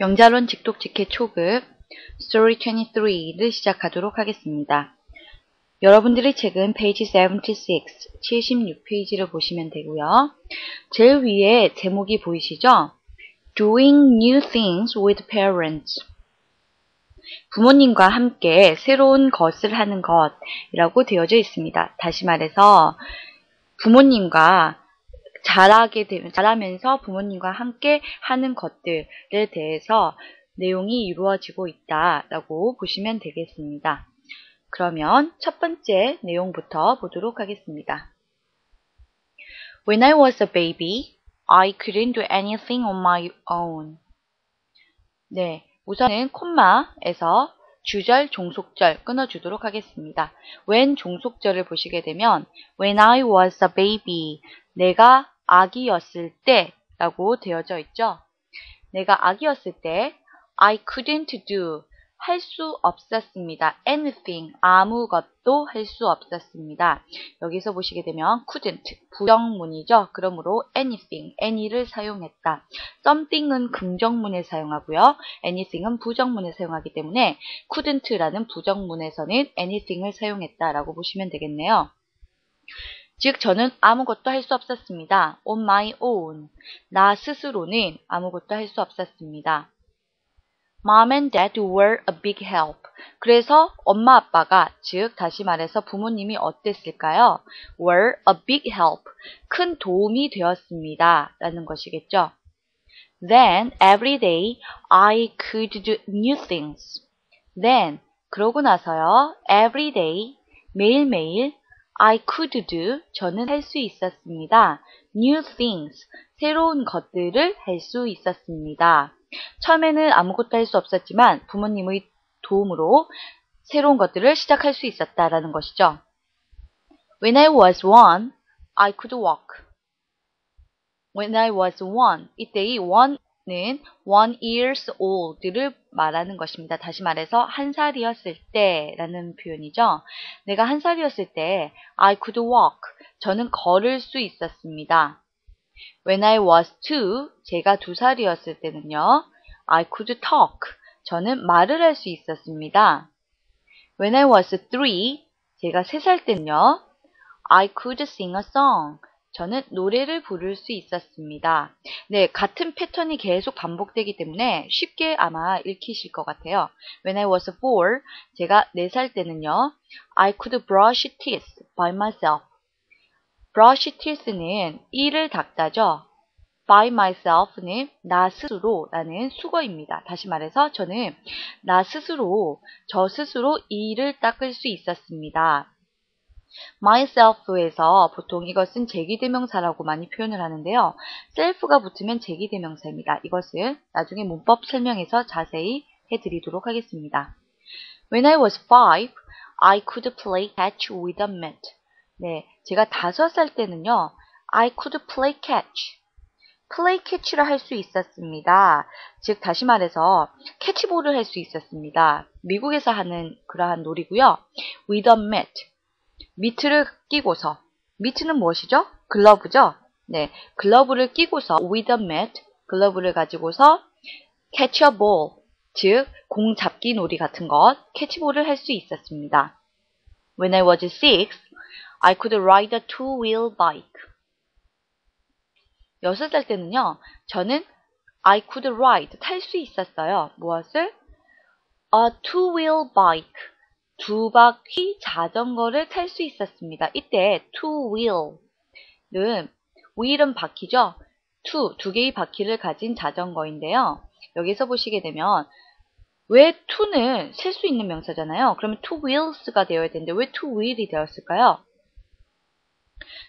영자론 직독 직해 초급 Story 23를 시작하도록 하겠습니다. 여러분들의 책은 페이지 76, 76페이지를 보시면 되고요. 제일 위에 제목이 보이시죠? Doing New Things with Parents 부모님과 함께 새로운 것을 하는 것이라고 되어져 있습니다. 다시 말해서 부모님과 잘하게 되면 잘하면서 부모님과 함께 하는 것들에 대해서 내용이 이루어지고 있다라고 보시면 되겠습니다. 그러면 첫 번째 내용부터 보도록 하겠습니다. When I was a baby, I couldn't do anything on my own. 네, 우선은 콤마에서 주절, 종속절 끊어주도록 하겠습니다. when 종속절을 보시게 되면 when I was a baby, 내가 아기였을 때 라고 되어져 있죠. 내가 아기였을 때 I couldn't do 할 수 없었습니다. anything 아무것도 할 수 없었습니다. 여기서 보시게 되면 couldn't 부정문이죠. 그러므로 anything any를 사용했다. something은 긍정문에 사용하고요. anything은 부정문에 사용하기 때문에 couldn't라는 부정문에서는 anything을 사용했다라고 보시면 되겠네요. 즉 저는 아무것도 할 수 없었습니다. on my own 나 스스로는 아무것도 할 수 없었습니다. Mom and Dad were a big help. 그래서 엄마 아빠가 즉 다시 말해서 부모님이 어땠을까요? were a big help. 큰 도움이 되었습니다. 라는 것이겠죠. Then every day I could do new things. Then 그러고 나서요. every day 매일매일 I could do 저는 할 수 있었습니다. new things 새로운 것들을 할 수 있었습니다. 처음에는 아무것도 할 수 없었지만 부모님의 도움으로 새로운 것들을 시작할 수 있었다라는 것이죠. When I was one, I could walk. When I was one, 이때의 one 는 one years old를 말하는 것입니다. 다시 말해서 한 살이었을 때라는 표현이죠. 내가 한 살이었을 때 I could walk. 저는 걸을 수 있었습니다. When I was two, 제가 두 살이었을 때는요. I could talk. 저는 말을 할 수 있었습니다. When I was three, 제가 세 살 때는요. I could sing a song. 저는 노래를 부를 수 있었습니다. 네, 같은 패턴이 계속 반복되기 때문에 쉽게 아마 읽히실 것 같아요. When I was four, 제가 네살 때는요. I could brush teeth by myself. brush teeth는 이를 닦다죠. by myself는 나 스스로라는 수거입니다. 다시 말해서 저는 나 스스로, 저 스스로 이를 닦을 수 있었습니다. Myself에서 보통 이것은 제기대명사라고 많이 표현을 하는데요. self가 붙으면 제기대명사입니다. 이것은 나중에 문법 설명에서 자세히 해드리도록 하겠습니다. When I was five, I could play catch with a mat. 네, 제가 다섯 살 때는요, I could play catch. 플레이 캐치를 할 수 있었습니다. 즉 다시 말해서 캐치볼을 할 수 있었습니다. 미국에서 하는 그러한 놀이고요. with a mat. 미트를 끼고서 미트는 무엇이죠? 글러브죠? 네, 글러브를 끼고서 with a mat, 글러브를 가지고서 catch a ball, 즉 공 잡기 놀이 같은 것, 캐치볼을 할 수 있었습니다. When I was six, I could ride a two-wheel bike. 여섯 살 때는요, 저는 I could ride, 탈 수 있었어요. 무엇을? A two-wheel bike. 두 바퀴 자전거를 탈 수 있었습니다. 이때 two-wheel은 wheel은 바퀴죠. two, 두 개의 바퀴를 가진 자전거인데요. 여기서 보시게 되면 왜 to는 셀 수 있는 명사잖아요. 그러면 two wheels가 되어야 되는데 왜 two wheel이 되었을까요?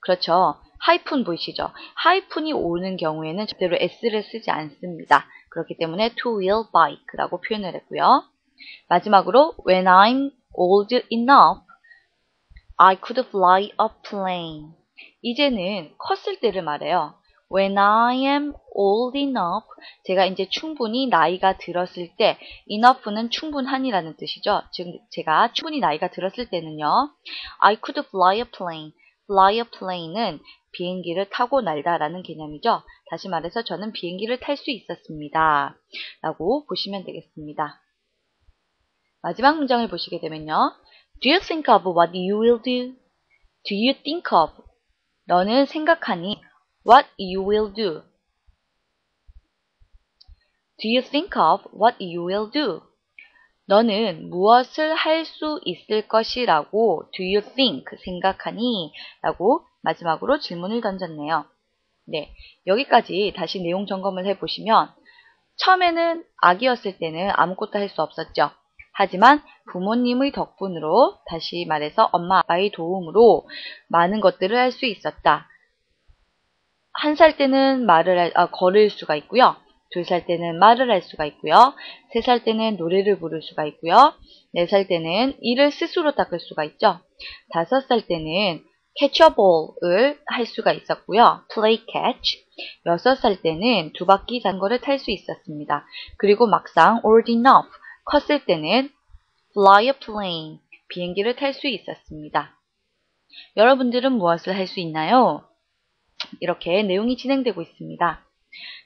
그렇죠. 하이픈 보이시죠? 하이픈이 오는 경우에는 절대로 s를 쓰지 않습니다. 그렇기 때문에 two-wheel bike라고 표현을 했고요. 마지막으로 when I'm old enough, I could fly a plane. 이제는 컸을 때를 말해요. When I am old enough, 제가 이제 충분히 나이가 들었을 때, enough는 충분한이라는 뜻이죠. 즉, 제가 충분히 나이가 들었을 때는요, I could fly a plane. fly a plane은 비행기를 타고 날다라는 개념이죠. 다시 말해서 저는 비행기를 탈 수 있었습니다. 라고 보시면 되겠습니다. 마지막 문장을 보시게 되면요. Do you think of what you will do? Do you think of? 너는 생각하니 what you will do? Do you think of what you will do? 너는 무엇을 할 수 있을 것이라고 do you think 생각하니? 라고 마지막으로 질문을 던졌네요. 네, 여기까지 다시 내용 점검을 해 보시면 처음에는 아기였을 때는 아무것도 할 수 없었죠. 하지만 부모님의 덕분으로 다시 말해서 엄마 아빠의 도움으로 많은 것들을 할 수 있었다. 한 살 때는 말을 할, 아, 걸을 수가 있고요. 두 살 때는 말을 할 수가 있고요. 세 살 때는 노래를 부를 수가 있고요. 네 살 때는 이를 스스로 닦을 수가 있죠. 다섯 살 때는 캐쳐볼을 할 수가 있었고요. play catch. 여섯 살 때는 두 바퀴 자전거를 탈 수 있었습니다. 그리고 막상 old enough 컸을 때는 fly a plane 비행기를 탈 수 있었습니다. 여러분들은 무엇을 할 수 있나요? 이렇게 내용이 진행되고 있습니다.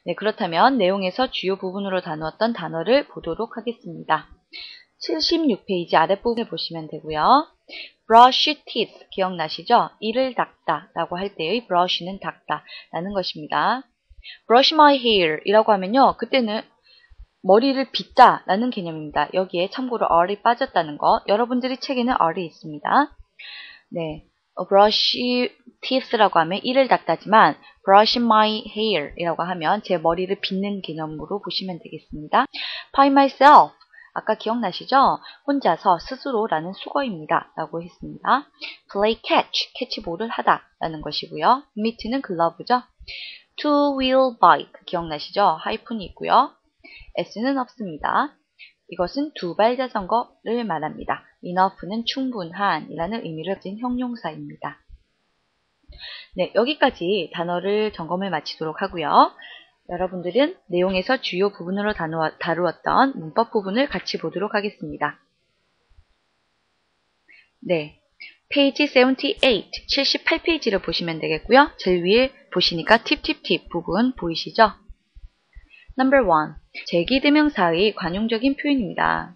네, 그렇다면 내용에서 주요 부분으로 다루었던 단어를 보도록 하겠습니다. 76페이지 아랫부분을 보시면 되고요. brush teeth 기억나시죠? 이를 닦다 라고 할 때의 brush는 닦다 라는 것입니다. brush my hair 이라고 하면요. 그때는 머리를 빗다 라는 개념입니다. 여기에 참고로 r이 빠졌다는 거 여러분들이 책에는 r이 있습니다. 네, brush teeth라고 하면 이를 닦다지만 brush my hair 이라고 하면 제 머리를 빗는 개념으로 보시면 되겠습니다. by myself 아까 기억나시죠? 혼자서 스스로라는 수거입니다. 라고 했습니다. play catch, 캐치볼을 하다 라는 것이고요. mit는 글러브죠. two-wheel bike 기억나시죠? 하이픈이 있고요. S는 없습니다. 이것은 두발 자전거를 말합니다. enough는 충분한 이라는 의미를 가진 형용사입니다. 네, 여기까지 단어를 점검을 마치도록 하고요. 여러분들은 내용에서 주요 부분으로 다루었던 문법 부분을 같이 보도록 하겠습니다. 네, 페이지 78, 78페이지를 보시면 되겠고요. 제일 위에 보시니까 팁팁팁 부분 보이시죠? Number 1. 제기대명사의 관용적인 표현입니다.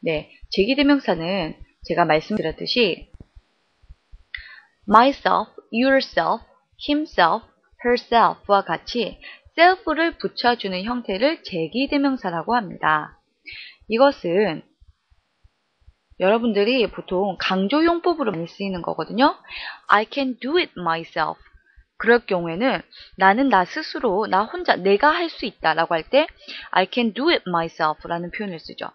네, 제기대명사는 제가 말씀드렸듯이 myself, yourself, himself, herself와 같이 self를 붙여주는 형태를 제기대명사라고 합니다. 이것은 여러분들이 보통 강조용법으로 많이 쓰이는 거거든요. I can do it myself. 그럴 경우에는 나는 나 스스로, 나 혼자, 내가 할 수 있다 라고 할 때 I can do it myself 라는 표현을 쓰죠.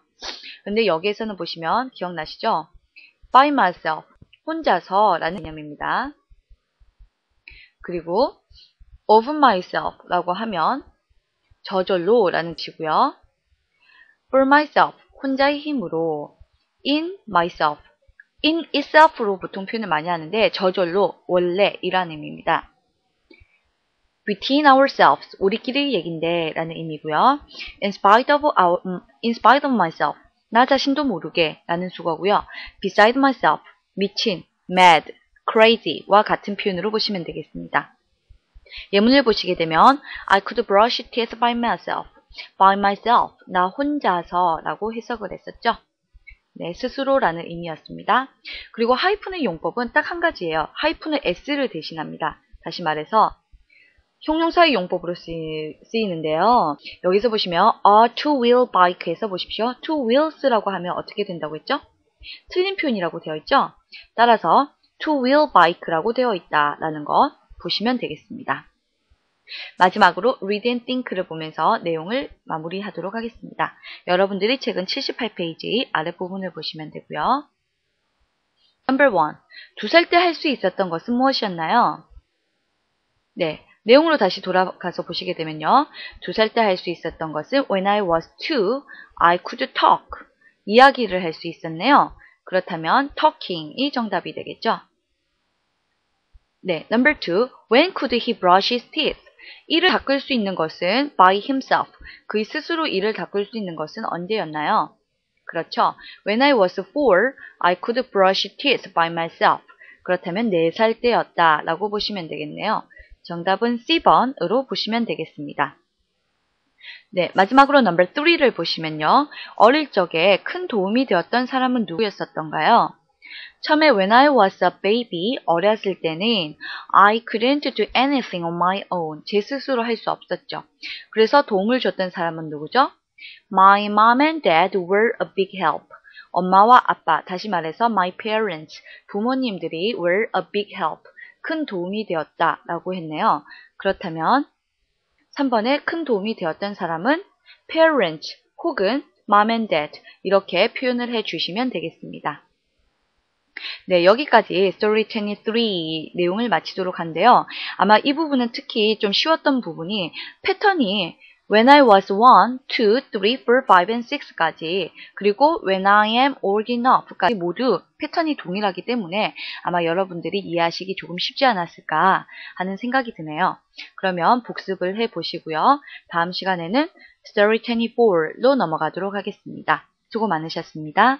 근데 여기에서는 보시면 기억나시죠? by myself, 혼자서 라는 개념입니다. 그리고 of myself 라고 하면 저절로 라는 뜻이고요. for myself, 혼자의 힘으로 in myself, in itself로 보통 표현을 많이 하는데 저절로, 원래 이라는 의미입니다. Between ourselves, 우리끼리 얘긴데 라는 의미고요. in spite of our, in spite of myself, 나 자신도 모르게 라는 수거고요. beside myself, 미친, mad, crazy와 같은 표현으로 보시면 되겠습니다. 예문을 보시게 되면 I could brush teeth by myself, by myself, 나 혼자서 라고 해석을 했었죠. 네, 스스로라는 의미였습니다. 그리고 하이픈의 용법은 딱 한 가지예요. 하이픈은 s를 대신합니다. 다시 말해서 형용사의 용법으로 쓰이는데요. 여기서 보시면 a two-wheel bike에서 보십시오. two wheels라고 하면 어떻게 된다고 했죠? 틀린 표현이라고 되어 있죠? 따라서 two-wheel bike라고 되어 있다라는 것 보시면 되겠습니다. 마지막으로 read and think를 보면서 내용을 마무리하도록 하겠습니다. 여러분들이 책은 78페이지 아랫부분을 보시면 되고요. Number 1. 두 살 때 할 수 있었던 것은 무엇이었나요? 네, 내용으로 다시 돌아가서 보시게 되면요. 두 살 때 할 수 있었던 것은 When I was two, I could talk. 이야기를 할 수 있었네요. 그렇다면 talking이 정답이 되겠죠. 네, number two. When could he brush his teeth? 이를 닦을 수 있는 것은 by himself. 그의 스스로 이를 닦을 수 있는 것은 언제였나요? 그렇죠. When I was four, I could brush teeth by myself. 그렇다면 4살 때였다 라고 보시면 되겠네요. 정답은 C번으로 보시면 되겠습니다. 네, 마지막으로 넘버 3를 보시면요. 어릴 적에 큰 도움이 되었던 사람은 누구였었던가요? 처음에 when I was a baby 어렸을 때는 I couldn't do anything on my own 제 스스로 할 수 없었죠. 그래서 도움을 줬던 사람은 누구죠? My mom and dad were a big help. 엄마와 아빠, 다시 말해서 my parents, 부모님들이 were a big help. 큰 도움이 되었다 라고 했네요. 그렇다면 3번에 큰 도움이 되었던 사람은 parents 혹은 mom and dad 이렇게 표현을 해 주시면 되겠습니다. 네, 여기까지 Story 23 내용을 마치도록 한데요. 아마 이 부분은 특히 좀 쉬웠던 부분이 패턴이 When I was 1, 2, 3, 4, 5, and 6까지 그리고 When I am old enough까지 모두 패턴이 동일하기 때문에 아마 여러분들이 이해하시기 조금 쉽지 않았을까 하는 생각이 드네요. 그러면 복습을 해보시고요. 다음 시간에는 Story 24로 넘어가도록 하겠습니다. 수고 많으셨습니다.